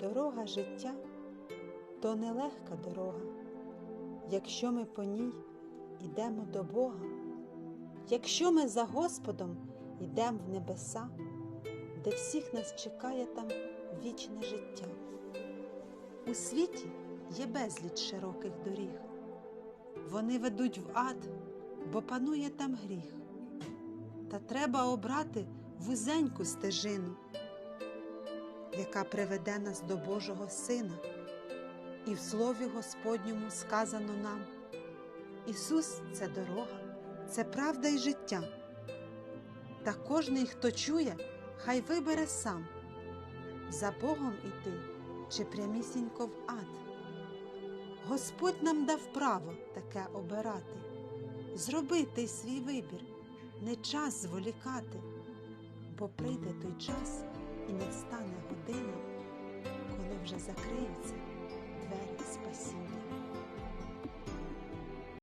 Дорога життя то нелегка дорога, якщо ми по ній йдемо до Бога, якщо ми за Господом йдемо в небеса, де всіх нас чекає там вічне життя. У світі є безліч широких доріг, вони ведуть в ад, бо панує там гріх. Та треба обрати вузеньку стежину, яка приведе нас до Божого Сина. І в Слові Господньому сказано нам: Ісус це дорога, це правда і життя. Та кожний, хто чує, хай вибере сам за Богом іти чи прямісінько в ад. Господь нам дав право таке обирати, зроби ти свій вибір, не час зволікати, бо прийде той час і настане година, коли вже закриються.